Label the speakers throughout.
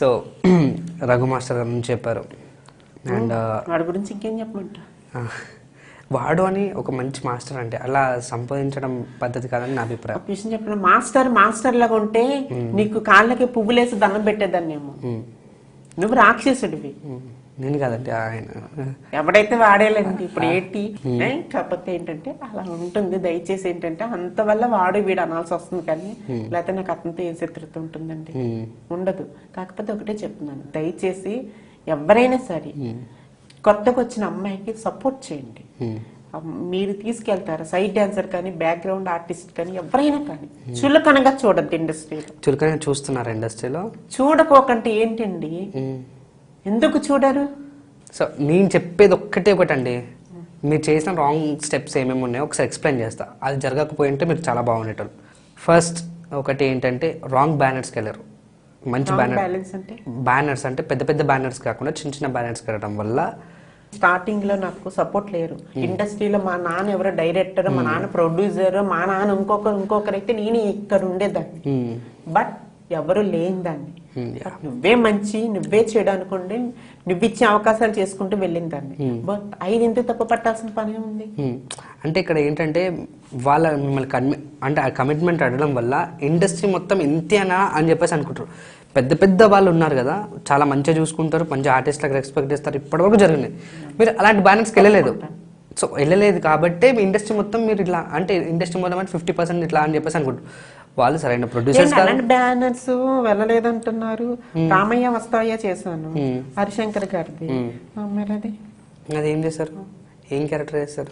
Speaker 1: So Raghu master గారి నుంచి చెప్పారు. అండ్
Speaker 2: వాడి గురించి ఇంకేం చెప్పమంటా?
Speaker 1: వాడు అని ఒక మంచి మాస్టర్ అంటే అలా సంపాదించడం పద్ధతి కాదని నా అభిప్రాయం.
Speaker 2: విషయం చెప్పిన? మాస్టర్ మాస్టర్ లాగా ఉంటే నీకు కాళ్ళకి పువ్వులేసి దండం పెట్టేదాన్నేమో. నువ్వు రాక్షసుడివి.
Speaker 1: నేను కాదండి ఆయన.
Speaker 2: ఎవడైతే వాడేలేండి ఇప్పుడు ఏంటి? కాకపోతే ఏంటంటే అలా ఉంటుంది దయచేసి ఏంటంటే అంత వల్ల వాడు వీడు అనాల్సి వస్తుంది కానీ లేకపోతే నాకు అతనితో ఏం శత్రుత ఉంటుందండి. ఉండదు. కాకపోతే ఒకటే చెప్తున్నాను దయచేసి ఎవరైనా సరే కొత్తగా వచ్చిన అమ్మాయికి సపోర్ట్ చేయండి. మీరు తీసుకెళ్తారు? సైడ్ డాన్సర్ కానీ బ్యాక్గ్రౌండ్ ఆర్టిస్ట్ కానీ ఎవరైనా కానీ చులకనగా చూడద్దు ఇండస్ట్రీలో
Speaker 1: చులకనే చూస్తున్నారు ఇండస్ట్రీలో
Speaker 2: చూడకోకంటే ఏంటండి? ఎందుకు చూడరు?
Speaker 1: సో నేను చెప్పేది ఒక్కటే ఒకటండి. మీరు చేసిన రాంగ్ స్టెప్స్ ఏమేమి ఉన్నాయో ఒకసారి ఎక్స్ప్లెయిన్ చేస్తా. అది జరగకపోయి ఉంటే మీరు చాలా బాగుండేటోళ్ళు. ఫస్ట్ ఒకటి ఏంటంటే రాంగ్ బ్యానర్స్కి వెళ్ళారు. మంచి బ్యానర్
Speaker 2: బ్యాలెన్స్ అంటే?
Speaker 1: బ్యానర్స్ అంటే పెద్ద పెద్ద బ్యానర్స్ కాకుండా చిన్న చిన్న బ్యానర్స్కి వెళ్ళడం వల్ల
Speaker 2: స్టార్టింగ్లో నాకు సపోర్ట్ లేరు. ఇండస్ట్రీలో మా నాన్న ఎవరో డైరెక్టర్ మా నాన్న ప్రొడ్యూసర్ మా నాన్న ఇంకొకరు ఇంకొకరైతే నేను ఇక్కడ ఉండేదాన్ని. బట్ ఎవరు లేని దాన్ని నువ్వే మంచి నువ్వే చెడు అనుకోండి నువ్వు ఇచ్చే అవకాశాలు చేసుకుంటూ వెళ్ళిన దాన్ని బట్ ఐదింటి తప్పు పట్టాల్సిన పని ఉంది.
Speaker 1: అంటే ఇక్కడ ఏంటంటే వాళ్ళ మిమ్మల్ని కన్మి అంటే ఆ కమిట్మెంట్ అడగడం వల్ల ఇండస్ట్రీ మొత్తం ఇంతేనా అని చెప్పేసి అనుకుంటారు. పెద్ద పెద్ద వాళ్ళు ఉన్నారు కదా చాలా మంచిగా చూసుకుంటారు మంచి ఆర్టిస్ట్లకు రెస్పెక్ట్ చేస్తారు ఇప్పటివరకు జరిగింది మీరు అలాంటి బ్యాలెన్స్కి వెళ్ళలేదు. సో వెళ్ళలేదు కాబట్టి మీ ఇండస్ట్రీ మొత్తం మీరు ఇట్లా అంటే ఇండస్ట్రీ మొత్తం అంటే ఫిఫ్టీ పర్సెంట్ ఇట్లా అని చెప్పేసి అనుకుంటారు. వాళ్ళు సరైన ప్రొడ్యూసర్స్
Speaker 2: అలాంటి బ్యానర్స్ వెళ్ళలేదంటున్నారు. రామయ్య వస్తాయా చేశాను. హరిశంకర్ గారిది. మరి అది
Speaker 1: చేశారు? ఏం క్యారెక్టర్ చేస్తారు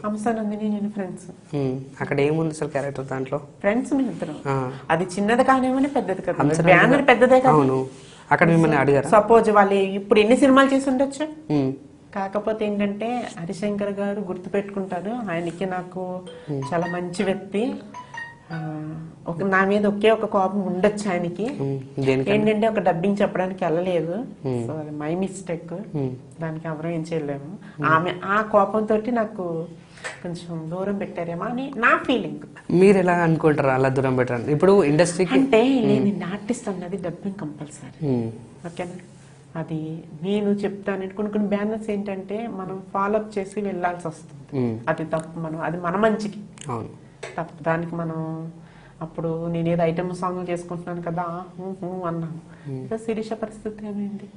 Speaker 2: నేను ఫ్రెండ్స్.
Speaker 1: అక్కడ ఏముంది అసలు క్యారెక్టర్ దాంట్లో?
Speaker 2: ఫ్రెండ్స్ మీ ఇద్దరం.
Speaker 1: ఆ.
Speaker 2: అది చిన్నది కానివ్వని పెద్దది కదా. బ్యానర్ పెద్దదే కదా.
Speaker 1: అవును. అక్కడ మిమ్మల్ని అడిగారా?
Speaker 2: సపోజ్ వాళ్ళు ఇప్పుడు ఎన్ని సినిమాలు చేసి ఉండొచ్చు. కాకపోతే ఏంటంటే హరిశంకర్ గారు గుర్తు పెట్టుకుంటారు ఆయనకి నాకు చాలా మంచి వ్యక్తి. ఒక నా మీద ఒకే ఒక కోపం ఉండొచ్చు ఆయనకి. ఏంటంటే ఒక డబ్బింగ్ చెప్పడానికి వెళ్ళలేదు. సో అది మై మిస్టేక్. దానికి ఎవరూ ఏం చేయలేము. ఆమె ఆ కోపంతో నాకు కొంచెం దూరం పెట్టారేమో అని నా ఫీలింగ్
Speaker 1: మీరు ఎలా అనుకుంటారు అలా దూరం పెట్టారు ఇప్పుడు ఇండస్ట్రీకి
Speaker 2: అంటే నేను ఆర్టిస్ట్ అన్నది డబ్బింగ్ కంపల్సరీ ఓకేనా? అది నేను చెప్తాను కొన్ని కొన్ని బ్యానర్స్ ఏంటంటే మనం ఫాలో అప్ చేసి వెళ్ళాల్సి వస్తుంది. అది తప్పు మనం అది మన మంచికి. తప్పు. దానికి మనం అప్పుడు నేను ఏదో ఐటమ్ సాంగ్ చేసుకుంటున్నాను కదా అన్నాను. ఇంకా శిరీష పరిస్థితి ఏమైంది.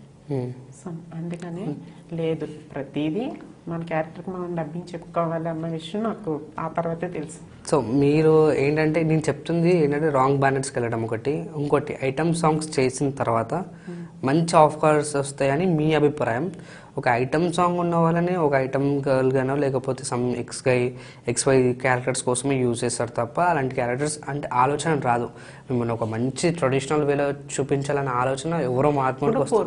Speaker 2: సో అందుకని లేదు ప్రతిదీ మన క్యారెక్టర్కి మనం డబ్బింగ్ చెప్పుకోవాలి అన్న విషయం నాకు ఆ తర్వాతే తెలుసు.
Speaker 1: సో మీరు ఏంటంటే నేను చెప్తుంది ఏంటంటే రాంగ్ బ్యానర్స్కి వెళ్ళడం ఒకటి. ఇంకోటి ఐటమ్ సాంగ్స్ చేసిన తర్వాత మంచి ఆఫర్స్ వస్తాయని మీ అభిప్రాయం. ఒక ఐటమ్ సాంగ్ ఉన్న వాళ్ళని ఒక ఐటమ్ గర్ల్ గానో లేకపోతే some X guy X Y characters కోసమే యూజ్ చేస్తారు తప్ప అలాంటి క్యారెక్టర్స్ అంటే ఆలోచన రాదు. మిమ్మల్ని ఒక మంచి ట్రెడిషనల్ వేలో చూపించాలన్న ఆలోచన ఎవరో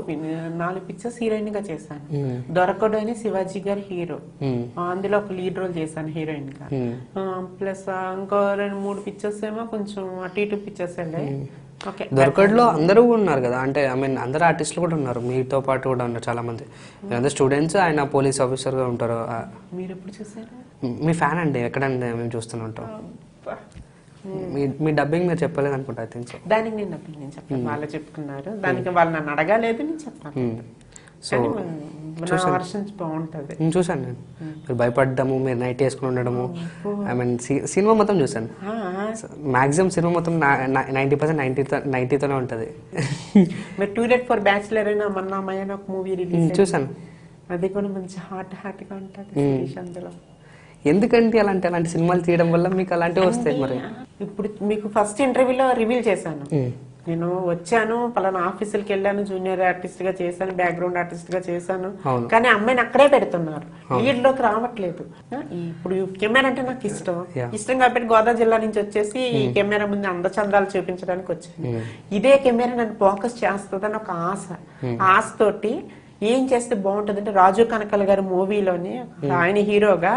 Speaker 2: పిన్ నాలుగు పిక్చర్స్ హీరోయిన్గా చేశాను. దొరకడు అని శివాజీ గారి హీరో
Speaker 1: మ్మ్.
Speaker 2: అందులో ఒక లీడ్ రోల్ చేశాను హీరోయిన్గా. ప్లస్ ఇంకో రెండు మూడు పిక్చర్స్ ఏమో కొంచెం అటు ఇటు పిక్చర్స్ వెళ్ళాయి. ఓకే
Speaker 1: దొరకడ్లో అందరూ ఉన్నారు కదా అంటే ఐ మీన్ అందరు ఆర్టిస్టులు కూడా ఉన్నారు మీతో పాటు కూడా ఉన్నారు చాలా మంది అందరు స్టూడెంట్స్ ఆయన పోలీస్ ఆఫీసర్గా ఉంటారు ఆ,
Speaker 2: మీరు ఎప్పుడు చూసారు
Speaker 1: మీ ఫ్యాన్ అండి ఎక్కడండి మేము చూస్తూనే ఉంటాం. మీ మీ డబ్బింగ్ మీరు చెప్పలేదు అనుకుంటా ఐ థింక్ సో
Speaker 2: దానికి నేను అప్పుడు నేను చెప్పాను వాళ్ళు చెప్పుకున్నారు దానికి వాళ్ళు నన్ను అడగాలేదు నేను చెప్పాను.
Speaker 1: సో
Speaker 2: కానీ నా వర్షన్ బాగుంటది.
Speaker 1: నేను. మీరు భయపడ్డము మీరు నైట్ వేసుకుని ఉండడము. ఐ మీన్ సినిమా మొత్తం చూశాను.
Speaker 2: ఆ,
Speaker 1: మాక్సిమం సినిమా మొత్తం నైంటీ పర్సెంట్ నైంటీతో నైంటీతోనే ఉంటుంది.
Speaker 2: మీరు టూలెట్ ఫర్ బ్యాచులర్ అయినా మొన్న అమ్మాయి ఒక మూవీ రిలీజ్
Speaker 1: చూశాను.
Speaker 2: అది కూడా మంచి హాట్ హాట్గా ఉంటది అందులో.
Speaker 1: ఎందుకంటే అలాంటి అలాంటి సినిమాలు తీయడం వల్ల మీకు అలాంటివి వస్తాయి మరి?
Speaker 2: ఇప్పుడు మీకు ఫస్ట్ ఇంటర్వ్యూలో రివీల్ చేశాను. నేను వచ్చాను పలానా ఆఫీసులకి వెళ్ళాను జూనియర్ ఆర్టిస్ట్గా చేశాను బ్యాక్గ్రౌండ్ ఆర్టిస్ట్గా చేశాను. కానీ అమ్మాయిని అక్కడే పెడుతున్నారు. లీడ్లోకి రావట్లేదు. ఇప్పుడు కెమెరా అంటే నాకు ఇష్టం. ఇష్టం కాబట్టి గోదావరి జిల్లా నుంచి వచ్చేసి ఈ కెమెరా ముందు అందచందాలు చూపించడానికి వచ్చాను. ఇదే కెమెరా నన్ను ఫోకస్ చేస్తుందని ఒక ఆశ. ఆ ఆశ తోటి ఏం చేస్తే బాగుంటుంది అంటే రాజు కనకల్ గారి మూవీలోని ఆయన హీరోగా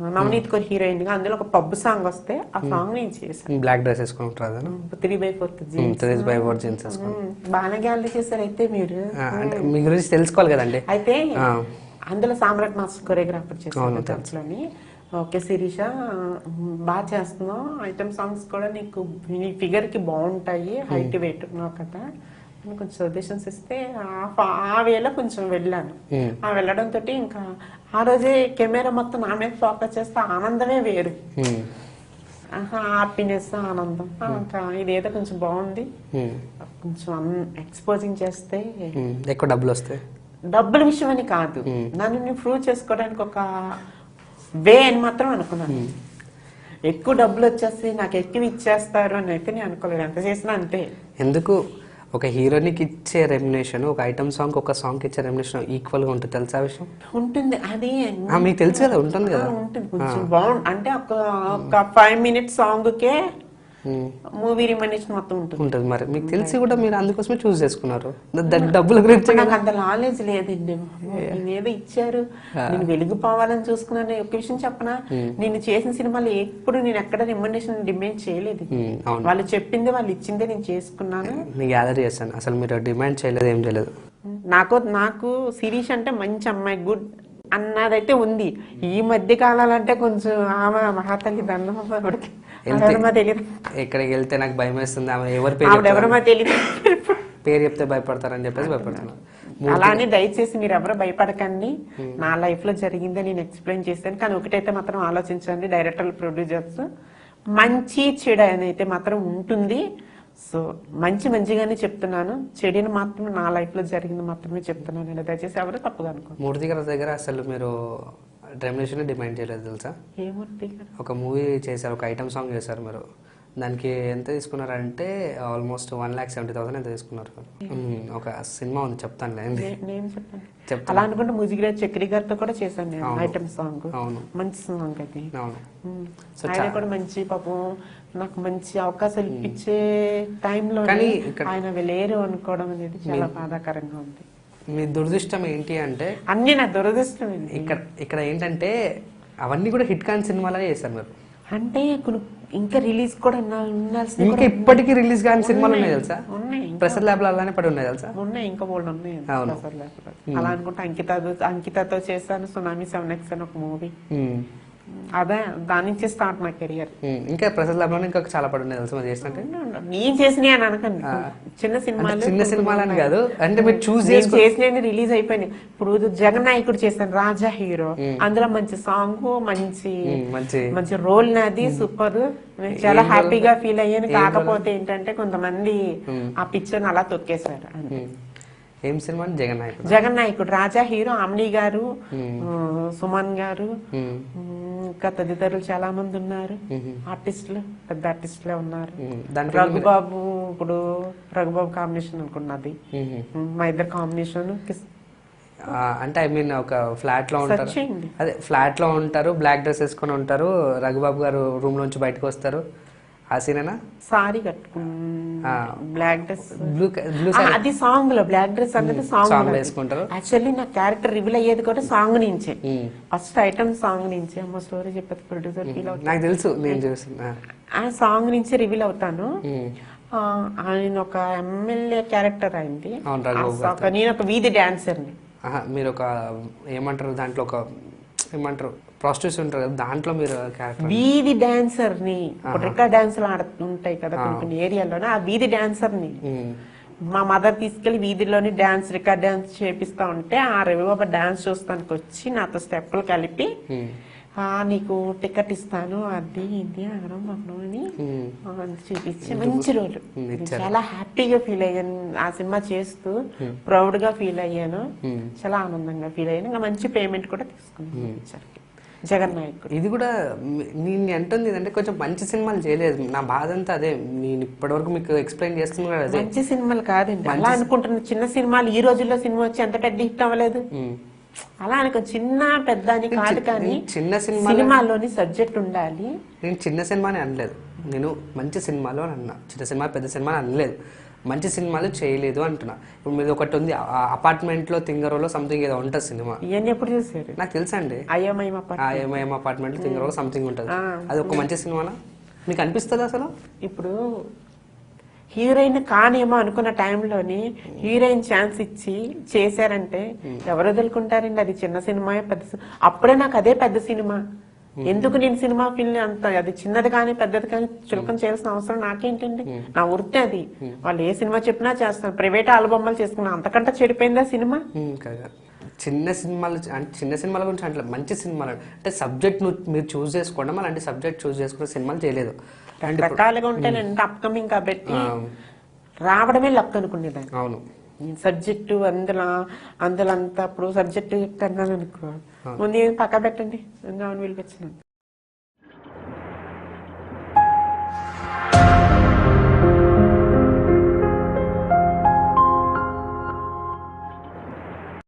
Speaker 2: నవనీత్ కౌర్ హీరోయిన్గా అందులో ఒక పబ్ సాంగ్ వస్తే ఆ సాంగ్ నేను చేశాను.
Speaker 1: బ్లాక్ డ్రెస్ వేసుకుని ఉంటారు కదా?
Speaker 2: Three by fourth
Speaker 1: threes by four jeans వేసుకుని.
Speaker 2: బాగానే గ్యాలరీ చేశారు అయితే మీరు.
Speaker 1: ఆ, అంటే మీ గురించి తెలుసుకోవాలి కదండి.
Speaker 2: అయితే. అందులో సామ్రాట్ మాస్టర్ కొరియోగ్రాఫర్ చేశాను దాంట్లోని ఓకే శిరీష బాగా చేస్తున్నావు. ఐటమ్ సాంగ్స్ కూడా నీకు నీ ఫిగర్కి బాగుంటాయి. హైట్ వెయిట్ ఉన్నావు కదా. కొంచెం సజెషన్స్ ఇస్తే ఆ వేలో కొంచెం వెళ్ళాను. ఆ వెళ్ళడంతో ఇంకా ఆ రోజే కెమెరా మొత్తం నా మీద ఫోకస్ చేస్తే ఆనందమే వేరు. హ్యాపీనెస్ ఆనందం. ఇంకా ఇదేదో కొంచెం బాగుంది. కొంచెం ఎక్స్పోజింగ్ చేస్తే.
Speaker 1: ఎక్కువ డబ్బులు వస్తాయి?
Speaker 2: డబ్బుల విషయం అని కాదు నన్ను నేను ప్రూవ్ చేసుకోవడానికి ఒక వే అని మాత్రం అనుకున్నాను. ఎక్కువ డబ్బులు వచ్చేసి నాకు ఎక్కువ ఇచ్చేస్తారు అని అయితే నేను అనుకోలేదు. ఎంత చేసినా అంతే.
Speaker 1: ఎందుకు? ఒక హీరోనికి ఇచ్చే రెమ్యునేషన్ ఒక ఐటమ్ సాంగ్ ఒక సాంగ్ ఇచ్చే రెమ్యునేషన్ ఈక్వల్గా ఉంటుంది. తెలుసా విషయం?
Speaker 2: ఉంటుంది. అది
Speaker 1: మీకు తెలుసు కదా ఉంటుంది కదా.
Speaker 2: ఉంటుంది. బాగుంది అంటే ఒక ఒక ఫైవ్ మినిట్స్ సాంగ్ కే మూవీ రిమనేషన్ మొత్తం ఉంటుంది.
Speaker 1: ఉంటుంది మరి. మీకు తెలిసి కూడా మీరు అందుకోసమే చూస్ చేసుకున్నారు. డబ్బుల గురించి
Speaker 2: నాకు అంత నాలెడ్జ్ లేదండి. ఏదో ఇచ్చారు. నేను వెలిగిపోవాలని చూసుకున్నాను. ఒక విషయం చెప్పనా? నేను చేసిన సినిమాలు ఎప్పుడు నేను ఎక్కడ రికమెండేషన్ డిమాండ్ చేయలేదు.
Speaker 1: అవును.
Speaker 2: వాళ్ళు చెప్పింది వాళ్ళు ఇచ్చిందే నేను చేసుకున్నాను.
Speaker 1: నేను గ్యాదర్ చేశాను. అసలు మీరు డిమాండ్ చేయలేదు ఏం చేయలేదు.
Speaker 2: నాకు నాకు శిరీష్ అంటే మంచి అమ్మాయి గుడ్ అన్నదైతే ఉంది. ఈ మధ్య కాలాలంటే కొంచెం ఆమె మహాతల్లి దండం
Speaker 1: ఎక్కడికి వెళ్తే నాకు భయం వేస్తుంది. ఆమె ఎవరి పేరు పేరు చెప్తే భయపడతారని చెప్పేసి భయపడుతున్నాను.
Speaker 2: అలానే దయచేసి మీరు ఎవరు భయపడకండి. నా లైఫ్లో జరిగిందే నేను ఎక్స్ప్లెయిన్ చేస్తాను కానీ ఒకటైతే మాత్రం ఆలోచించండి డైరెక్టర్ ప్రొడ్యూసర్స్ మంచి చెడు అని అయితే మాత్రం ఉంటుంది. సో మంచి మంచిగానే చెప్తున్నాను. చెడుని మాత్రం నా లైఫ్లో జరిగింది మాత్రమే చెప్తున్నాను. దయచేసి ఎవరు తప్పుగా అనుకో
Speaker 1: మూర్తి గారి దగ్గర అసలు మీరు రెమ్యునేషన్ డిమాండ్ చేయలేదు తెలుసా? ఒక మూవీ చేశారు ఒక ఐటమ్ సాంగ్ చేశారు మీరు. దానికి ఎంత తీసుకున్నారంటే almost one lakh seventy thousand ఎంత తీసుకున్నారు ఒక సినిమా ఉంది చెప్తాను లేండి చెప్తాను.
Speaker 2: అలా అనుకుంటే ముజిగిరాజ్ చక్రి గారితో కూడా చేశాను నేను ఐటమ్ సాంగ్.
Speaker 1: అవును.
Speaker 2: మంచి సాంగ్ అది.
Speaker 1: అవును. సో
Speaker 2: ఆయన కూడా మంచి పాపం నాకు మంచి అవకాశాలు ఇప్పించే టైంలో ఆయన లేరు అనుకోవడం అనేది చాలా బాధాకరంగా ఉంది.
Speaker 1: మీ దురదృష్టం ఏంటి అంటే
Speaker 2: అన్ని నా దురదృష్టమైంది
Speaker 1: ఇక్కడ ఇక్కడ ఏంటంటే అవన్నీ కూడా హిట్ కాని సినిమాలనే చేశారు మీరు.
Speaker 2: అంటే కొన్ని ఇంకా రిలీజ్ కూడా ఉండాల్సిన
Speaker 1: ఇంకా ఇప్పటికీ రిలీజ్ కాని సినిమాలు ఉన్నాయి. తెలుసా?
Speaker 2: ఉన్నాయి.
Speaker 1: ప్రసాద్ ల్యాబ్లో అలానే పడి ఉన్నాయి తెలుసా?
Speaker 2: ఉన్నాయి ఇంకా బోల్డ్ ఉన్నాయి. లేకపోతే. అలా అనుకుంటే అంకిత అంకితతో చేశాను సునామీ సెవెన్ ఎక్స్ అని ఒక మూవీ. అదే దాని నుంచి స్టార్ట్ నా కెరియర్
Speaker 1: ఇంకా ప్రసాద్ ల్యాబ్లో ఇంకా చాలా పడి ఉన్నాయి తెలుసా? మీరు చేసినట్టే?
Speaker 2: నేను చేసినవి అని అనకండి. చిన్న సినిమాలు
Speaker 1: చిన్న సినిమాలని కాదు. అంటే మీరు చూస్
Speaker 2: చేసిన రిలీజ్ అయిపోయినాయి. ఇప్పుడు జగన్ నాయకుడు చేశాను రాజా హీరో అందులో మంచి సాంగ్ మంచి
Speaker 1: మంచి
Speaker 2: మంచి రోల్ నాది సూపర్ చాలా హ్యాపీగా ఫీల్ అయ్యాను. కాకపోతే ఏంటంటే కొంతమంది ఆ పిక్చర్ అలా తొక్కేశారు.
Speaker 1: ఏం సినిమా జగన్ నాయకుడు.
Speaker 2: జగన్ నాయకుడు. రాజా హీరో అమ్ని గారు సుమన్ గారు ఇంకా తదితరులు చాలా మంది ఉన్నారు. ఆర్టిస్టులు పెద్ద ఆర్టిస్టులే ఉన్నారు. రఘుబాబు ఇప్పుడు రఘుబాబు కాంబినేషన్ అనుకున్నది మా ఇద్దరు కాంబినేషన్
Speaker 1: అంటే ఐ మీన్ ఒక ఫ్లాట్లో ఉంటారు అదే ఫ్లాట్లో ఉంటారు బ్లాక్ డ్రెస్ వేసుకొని ఉంటారు. రఘుబాబు గారు రూమ్ నుంచి బయటకు వస్తారు. ఆ సీనేనా?
Speaker 2: సారీ కట్టుకున్నా బ్లాక్ డ్రెస్
Speaker 1: బ్లూ బ్లూ
Speaker 2: అది సాంగ్లో బ్లాక్ డ్రెస్ అనేది సాంగ్
Speaker 1: వేసుకుంటారు.
Speaker 2: యాక్చువల్లీ నా క్యారెక్టర్ రివీల్ అయ్యేది కూడా సాంగ్ నుంచే. ఫస్ట్ ఐటమ్ సాంగ్ నుంచే. అమ్మ స్టోరీ చెప్పేది ప్రొడ్యూసర్ ఫీల్ అవుతాను
Speaker 1: నాకు తెలుసు నేను చూస్తున్నా.
Speaker 2: ఆ సాంగ్ నుంచి రివీల్ అవుతాను. ఆ, ఆయన ఒక ఎమ్మెల్యే క్యారెక్టర్ అయింది నేను ఒక వీధి డాన్సర్ని
Speaker 1: మీరు ఒక ఏమంటారు దాంట్లో ఒక ఏమంటారు ప్రాస్టిట్యూట్స్ ఉంటారు కదా దాంట్లో మీరు క్యారెక్టర్
Speaker 2: వీధి డాన్సర్ని రికార్డ్ డాన్సులు ఆడుతుంటాయి కదా కొన్ని కొన్ని ఏరియాలోనే ఆ వీధి డాన్సర్ని. మా మదర్ తీసుకెళ్ళి వీధిలోని డాన్స్ రికార్డ్ డాన్స్ చేపిస్తా ఉంటే ఆ రవిబాబా డాన్స్ చూస్తానికి వచ్చి నాతో స్టెప్పులు కలిపి నీకు టికెట్ ఇస్తాను అది ఇది అనడం అప్పుడు అని చూపించి మంచి రోజు. చాలా హ్యాపీగా ఫీల్ అయ్యాను. ఆ సినిమా చేస్తూ ప్రౌడ్గా ఫీల్ అయ్యాను. చాలా ఆనందంగా ఫీల్ అయ్యాను. ఇంకా మంచి పేమెంట్ కూడా తీసుకున్నాను. జగన్ నాయకుడు
Speaker 1: ఇది కూడా నేను అంటుంది ఏంటంటే కొంచెం మంచి సినిమాలు చేయలేదు. నా బాధ అంతా అదే. నేను ఇప్పటివరకు మీకు ఎక్స్ప్లెయిన్ చేస్తుంది కూడా అదే.
Speaker 2: మంచి సినిమాలు కాదండి. అలా అనుకుంటున్న చిన్న సినిమాలు ఈ రోజుల్లో సినిమా వచ్చి ఎంత పెద్ద హిట్ అవ్వలేదు. అలా అనుకో చిన్న పెద్ద అని కాదు కానీ
Speaker 1: చిన్న సినిమా
Speaker 2: సినిమాలోని సబ్జెక్ట్ ఉండాలి.
Speaker 1: నేను చిన్న సినిమాని అనలేదు. నేను మంచి సినిమాలు అని అన్నా. చిన్న సినిమా పెద్ద సినిమా అని అనలేదు. మంచి సినిమాలు చేయలేదు అంటున్నా. ఇప్పుడు మీద ఒకటి ఉంది. అపార్ట్మెంట్లో తింగరోలో సంథింగ్ ఏదో ఉంటుంది సినిమా.
Speaker 2: ఇవన్నీ ఎప్పుడు చూసారు?
Speaker 1: నాకు తెలుసా అండి
Speaker 2: అయ్యమయ్య అప్ప
Speaker 1: ఆ ఏమేం అపార్ట్మెంట్లో తింగరోలో సంథింగ్ ఉంటుంది. అది ఒక మంచి సినిమానా? మీకు అనిపిస్తుంది అసలు?
Speaker 2: ఇప్పుడు హీరోయిన్ కానేమో అనుకున్న టైంలోని హీరోయిన్ ఛాన్స్ ఇచ్చి చేశారంటే ఎవరు వదులుకుంటారండి? అది చిన్న సినిమా పెద్ద అప్పుడే నాకు అదే పెద్ద సినిమా. ఎందుకు నేను సినిమా ఫీల్డ్ అంత అది చిన్నది కానీ పెద్దది కానీ చులకం చేయాల్సిన అవసరం నాకేంటండి? నా వృత్తి అది. వాళ్ళు ఏ సినిమా చెప్పినా చేస్తాను ప్రైవేట్ ఆల్బొమ్మలు చేసుకున్నా అంతకంటే చెడిపోయిందా సినిమా?
Speaker 1: చిన్న సినిమాలు అంటే చిన్న సినిమాల గురించి అంటే మంచి సినిమాలు. అంటే సబ్జెక్ట్ మీరు చూస్ చేసుకోవడం అలాంటి సబ్జెక్ట్ చూస్ చేసుకునే సినిమాలు చేయలేదు.
Speaker 2: రకాలుగా ఉంటే నేను అప్కమింగ్ కాబట్టి రావడమే లక్ అనుకునేదాన్ని.
Speaker 1: అవును.
Speaker 2: సబ్జెక్టు అందులో అందులో అంతా ఇప్పుడు సబ్జెక్టు చెప్తాను అనుకో. ముందు ఏం పక్క పెట్టండి. ఇంకా వీళ్ళకి వచ్చినాను.